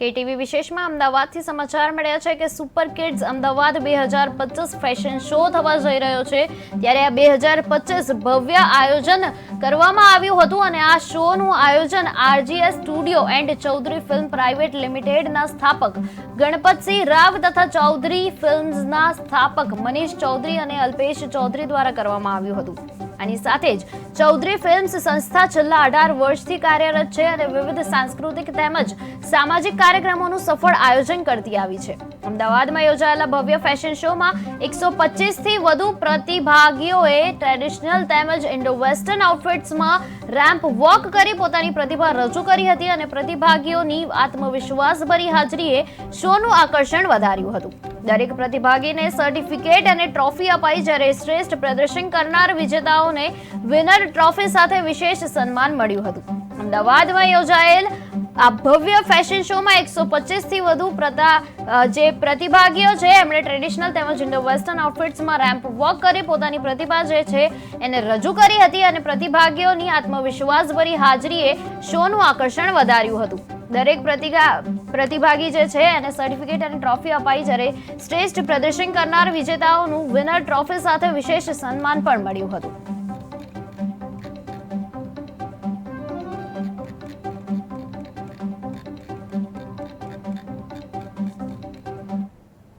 KTV વિશેષમાં અમદાવાદથી સમાચાર મળ્યા છે કે સુપર કિડ્સ અમદાવાદ બે હજાર પચીસ ફેશન શો થવા જઈ રહ્યો છે. ત્યારે આ બે હજાર પચીસ ભવ્ય આયોજન કરવામાં આવ્યું હતું અને આ શોનું આયોજન RGS studio and Chaudhary film private લિમિટેડના સ્થાપક ગણપતસિંહ રાવ તથા ચૌધરી ફિલ્મ્સના સ્થાપક મનીષ ચૌધરી અને અલ્પેશ ચૌધરી દ્વારા કરવામાં આવ્યું હતું. આની સાથે જ ચૌધરી ફિલ્મ્સ સંસ્થા છેલ્લા અઢાર વર્ષથી કાર્યરત છે અને વિવિધ સાંસ્કૃતિક તેમજ સામાજિક કાર્યક્રમોનું સફળ આયોજન કરતી આવી છે. અમદાવાદમાં યોજાયેલા ભવ્ય ફેશન શોમાં એકસો થી વધુ પ્રતિભાગીઓએ ટ્રેડિશનલ તેમજ ઇન્ડો વેસ્ટર્ન આઉટફિટ્સમાં રેમ્પ વોક કરી પોતાની પ્રતિભા રજૂ કરી હતી અને પ્રતિભાગીઓની આત્મવિશ્વાસભરી હાજરીએ શોનું આકર્ષણ વધાર્યું હતું. દરેક પ્રતિભાગીને સર્ટિફિકેટ અને ટ્રોફી અપાઈ જ્યારે શ્રેષ્ઠ પ્રદર્શન કરનાર વિજેતાઓને વિનર ટ્રોફી સાથે વિશેષ સન્માન મળ્યું હતું. અમદાવાદમાં યોજાયેલ આ ભવ્ય ફેશન શોમાં એકસો થી વધુ પ્રતા જે પ્રતિભાગીઓ છે, એમણે ટ્રેડિશનલ તેમજ ઇન્ડો વેસ્ટર્ન આઉટફિટ્સમાં રેમ્પ વોક કરી. પોતાની પ્રતિભા જે છે, એને રજૂ કરી હતી અને પ્રતિભાગીઓની આત્મવિશ્વાસભરી હાજરીએ શોનું આકર્ષણ વધાર્યું હતું. દરેક પ્રતિભા પ્રતિભાગી જે છે, એને સર્ટિફિકેટ અને ટ્રોફી અપાઈ. જ્યારે શ્રેષ્ઠ પ્રદર્શન કરનાર વિજેતાઓનું વિનર ટ્રોફી સાથે વિશેષ સન્માન પણ મળ્યું હતું.